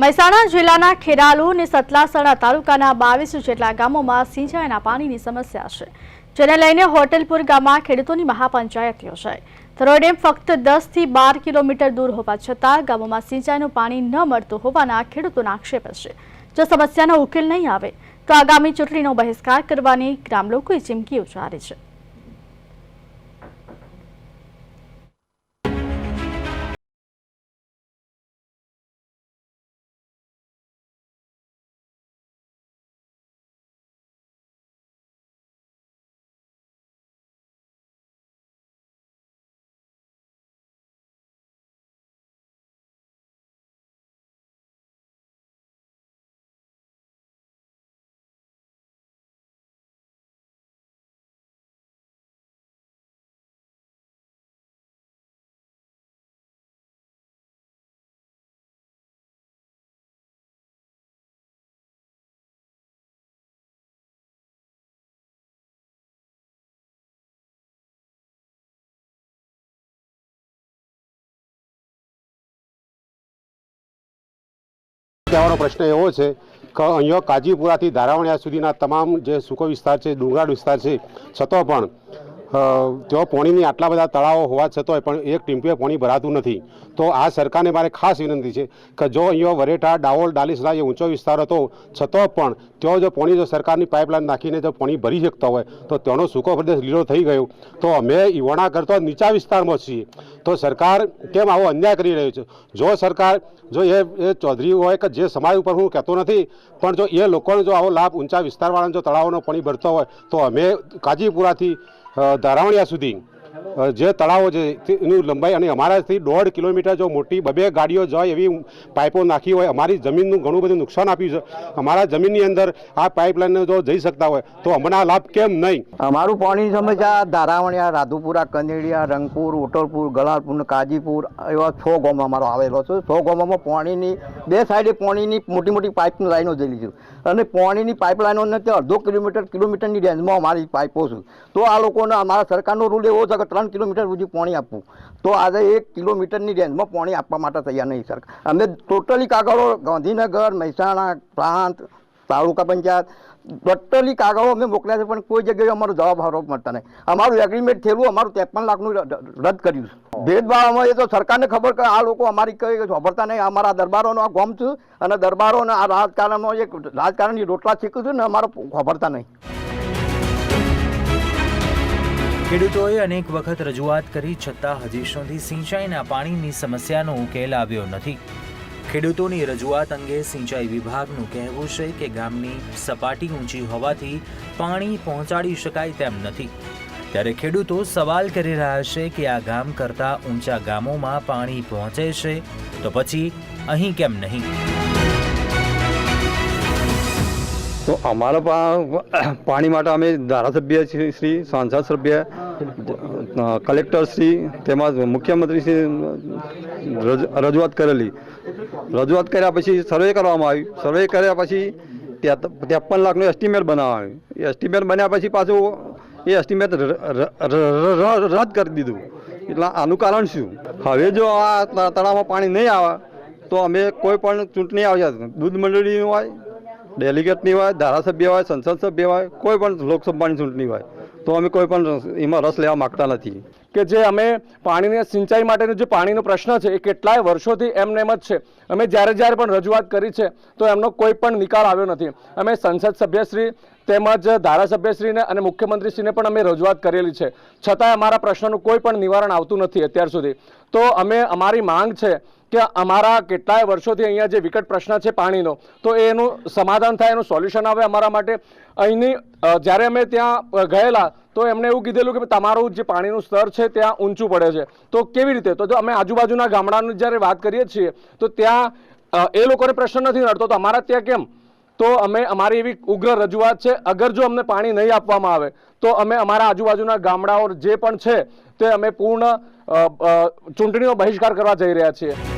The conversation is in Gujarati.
મહેસાણા જિલ્લાના ખેરાલુ અને સતલાસણા તાલુકાના બાવીસ જેટલા ગામોમાં સિંચાઈના પાણીની સમસ્યા છે, જેને લઈને હોટેલપુર ગામમાં ખેડૂતોની મહાપંચાયત યોજાઈ. ધરોડેમ ડેમ ફક્ત દસથી બાર કિલોમીટર દૂર હોવા છતાં ગામોમાં સિંચાઈનું પાણી ન મળતું હોવાના ખેડૂતોના આક્ષેપ છે. જો સમસ્યાનો ઉકેલ નહીં આવે, તો આગામી ચૂંટણીનો બહિષ્કાર કરવાની ગ્રામલોકોએ ચીમકી ઉચ્ચારી છે. કહેવાનો પ્રશ્ન એવો છે કે અહીંયા કાજીપુરાથી ધારાવણિયા સુધીના તમામ જે સૂકો વિસ્તાર છે, ડુંગરાળ વિસ્તાર છે, છતાં પણ ત્યાં પાણીની આટલા બધા તળાવો હોવા છતાંય પણ એક ટીમ્પીએ પાણી ભરાતું નથી, તો આ સરકારને મારે ખાસ વિનંતી છે કે જો અહીંયા વરેઠા ડાવોલ ડાલીસરા એ ઊંચો વિસ્તાર હતો, છતાં પણ ત્યાં જો પાણી જો સરકારની પાઇપલાઇન નાખીને જો પાણી ભરી શકતા હોય, તો તેનો સૂકો પ્રદેશ લીલો થઈ ગયો. તો અમે ઈવાણા કરતો નીચા વિસ્તારમાં છીએ. તો સરકાર કેમ આવો અન્યાય કરી રહ્યો છે? જો સરકાર, જો એ એ ચૌધરી હોય કે જે સમાજ ઉપર હું કહેતો નથી, પણ જો એ લોકોને જો આવો લાભ ઊંચા વિસ્તારવાળાને જો તળાવોનો પાણી ભરતો હોય, તો અમે કાજીપુરાથી ધારાવણિયા સુધી. જે તળાવો છે તેની લંબાઈ અને અમારાથી દોઢ કિલોમીટર જો મોટી બબે ગાડીઓ જાય એવી પાઇપો નાખી હોય અમારી જમીનનું ઘણું બધું નુકસાન આપ્યું છે. અમારા જમીનની અંદર આ પાઇપલાઇન જો જઈ શકતા હોય તો અમને લાભ કેમ નહીં? અમારું પાણી સમસ્યા ધારાવણિયા રાધુપુરા કંદેડિયા રંગપુર ઉટલપુર ગલાલપુર કાજીપુર એવા છ ગામ અમારો આવેલો છે. છ ગામોમાં પાણીની બે સાઈડે પાણીની મોટી મોટી પાઇપની લાઈનો જયેલી છે. અને પાણીની પાઇપલાઈનોને તે અડધો કિલોમીટર કિલોમીટરની રેન્જમાં અમારી પાઇપો છે. તો આ લોકોને અમારા સરકારનો રૂલ એવો છે કે ત્રણ કિલોમીટર સુધી પાણી આપવું. તો આજે એક કિલોમીટરની રેન્જમાં પાણી આપવા માટે તૈયાર નહીં, સરકાર. અમે ટોટલી કાગળો ગાંધીનગર, મહેસાણા, પ્રાંત, તાલુકા પંચાયત, ટોટલી કાગળો અમે મોકલ્યા છે, પણ કોઈ જગ્યાએ અમારો જવાબ હારો મળતા નહીં. અમારું એગ્રીમેન્ટ થયેલું, અમારું ત્રેપન લાખનું રદ કર્યું છે. ભેદભાવમાં એ તો સરકારને ખબર કે આ લોકો અમારી કઈ સાંભળતા નહીં. અમારા દરબારોનો આ ગોમ છે, અને દરબારોને આ રાજકારણનો એક, રાજકારણની રોટલા શીખ્યું છે, ને અમારો સાંભળતા નહીં. ખેડૂતોએ અનેક વખત રજૂઆત કરી, છતાં હજી સુધી સિંચાઈના પાણીની સમસ્યાનો ઉકેલ આવ્યો નથી. ખેડૂતોની રજૂઆત અંગે સિંચાઈ વિભાગનું કહેવું છે કે ગામની સપાટી ઊંચી હોવાથી પાણી પહોંચાડી શકાય તેમ નથી. ત્યારે ખેડૂતો સવાલ કરી રહ્યા છે કે આ ગામ કરતાં ઊંચા ગામોમાં પાણી પહોંચે છે તો પછી અહીં કેમ નહીં? તો અમારા પાણી માટે અમે ધારાસભ્ય શ્રી- સાંસદ સભ્ય કલેક્ટર શ્રી, તેમજ મુખ્યમંત્રી શ્રી રજૂઆત કરેલી. રજૂઆત કર્યા પછી સર્વે કરવામાં આવ્યું. સર્વે કર્યા પછી ત્રેપન લાખનું એસ્ટિમેટ બનાવવામાં આવ્યું એસ્ટિમેટ બન્યા પછી પાછું એ એસ્ટિમેટ રદ કરી દીધું. એટલે આનું કારણ શું? હવે જો આ તળાવમાં પાણી નહીં આવે, તો અમે કોઈ પણ ચૂંટણી આવી દૂધ મંડળીનું હોય ડેલિગેટની હોય, ધારાસભ્ય હોય, સંસદ સભ્ય હોય, કોઈ પણ લોકસભાની ચૂંટણી હોય, તો અમે કોઈ પણ એમાં રસ લેવા માગતા નથી. કે જે અમે પાણીની સિંચાઈ માટેનો જે પાણીનો પ્રશ્ન છે, એ કેટલાય વર્ષોથી એમને એમ જ છે. અમે જ્યારે જ્યારે પણ રજૂઆત કરી છે, તો એમનો કોઈ પણ નિકાલ આવ્યો નથી. અમે સંસદ સભ્યશ્રી તેમજ ધારાસભ્યશ્રીને અને મુખ્યમંત્રીશ્રીને પણ અમે રજૂઆત કરેલી છે. છતાંય અમારા પ્રશ્નનું કોઈ પણ નિવારણ આવતું નથી અત્યાર સુધી. તો અમે, અમારી માંગ છે કે અમારા કેટલાય વર્ષોથી અહીંયા જે વિકટ પ્રશ્ન છે પાણીનો, તો એનું સમાધાન થાય, એનું સોલ્યુશન આવે અમારા માટે. અહીંની જ્યારે અમે ત્યાં ગયેલા તો એમણે એવું કીધેલું કે તમારું જે પાણીનું સ્તર છે ત્યાં ઊંચું પડે છે. તો કેવી રીતે? તો જો અમે આજુબાજુના ગામડાની જ્યારે વાત કરીએ છીએ, તો ત્યાં એ લોકોને પ્રશ્ન નથી નડતો, તો અમારા ત્યાં કેમ? તો અમે અમારી એવી ઉગ્ર રજૂઆત છે, અગર જો અમને પાણી નહીં આપવામાં આવે, તો અમે અમારા આજુબાજુના ગામડાઓ જે પણ છે, તે અમે પૂર્ણ ચૂંટણીનો બહિષ્કાર કરવા જઈ રહ્યા છીએ.